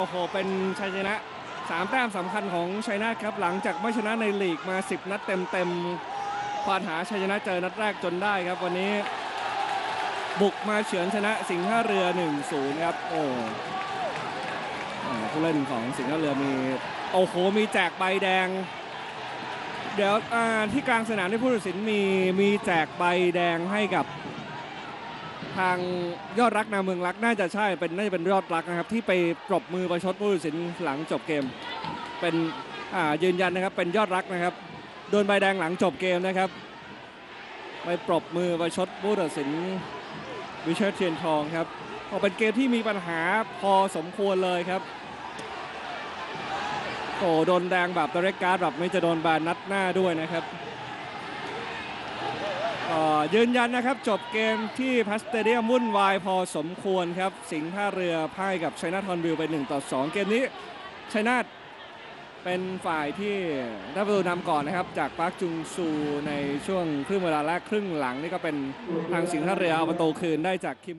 โอ้โห เป็นชัยชนะสามแต้มสำคัญของชัยนาทครับ หลังจากไม่ชนะในลีกมา 10 นัดเต็มๆควานหาชัยชนะเจอนัดแรกจนได้ครับ วันนี้บุกมาเฉือนชนะสิงห์ท่าเรือ 1-0 ครับ โอ้อ่าผู้เล่นของสิงห์ท่าเรือมี โอ้โห มีแจกใบแดง เดี๋ยวที่กลางสนามที่ผู้ตัดสินมีมีแจกใบแดงให้กับ ทางยอดรักนาเมืองรักน่าจะใช่เป็นน่าจะเป็นยอดรักนะครับ ที่ไปปรบมือประชดผู้ตัดสินหลังจบเกม เป็นยืนยันนะครับเป็นยอดรักนะครับโดนใบแดงหลังจบเกมนะครับ ไปปรบมือประชดผู้ตัดสินวิเชษเทียนทองครับก็เป็นเกมที่มีปัญหาพอสมควรเลยครับโอ้โดนแดงแบบตเรกการ์ดแบบไม่จะโดนแบนนัดหน้าด้วยนะครับ ยืนยันนะครับ จบเกมที่พัสเตเดียมวุ่นวายพอสมควรครับ สิงห์ท่าเรือพ่ายกับชัยนาทฮอนบิลไป1ต่อ2 เกมนี้ชัยนาทเป็นฝ่ายที่ได้ประตูนำก่อนนะครับ จากปาร์คจุงซูในช่วงครึ่งเวลาแรกครึ่งหลังนี่ก็เป็นทางสิงห์ท่าเรือเอาประตูคืนได้จากคิม